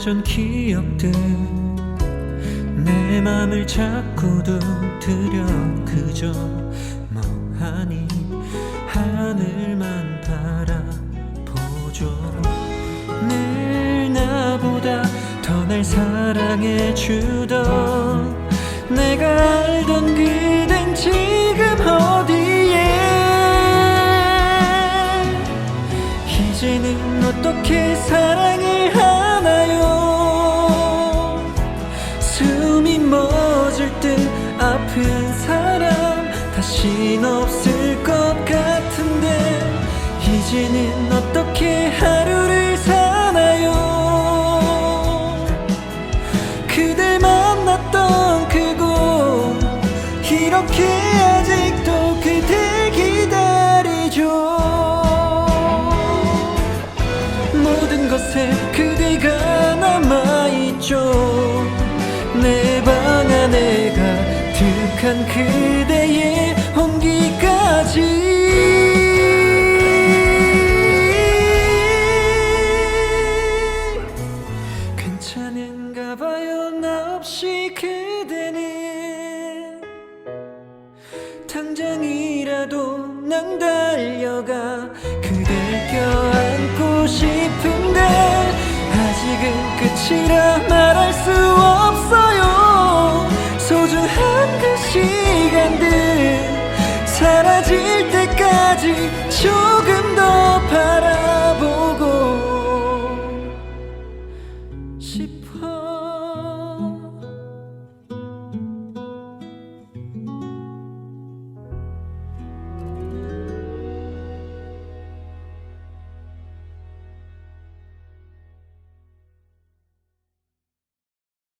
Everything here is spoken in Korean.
오래전 기억들. 내 맘을 자꾸 두드려 그저 멍하니 하늘만 바라보죠. 늘 나보다 더 날 사랑해 주던 내가 알던 그댄 지금 어디에? 이제는 어떻게 사랑을 하 다신 없을 것 같은데 이제는 어떻게 하루를 사나요? 그댈 만났던 그곳 이렇게 아직도 그댈 기다리죠. 모든 것에 그대가 남아있죠. 내 방 안에 가득한 그대의 온기까지. 괜찮은가 봐요 나 없이 그대는. 당장이라도 난 달려가 그댈 껴안고 싶은데 아직은 끝이라 말할 수 없어 사라질 때까지 조금 더 바라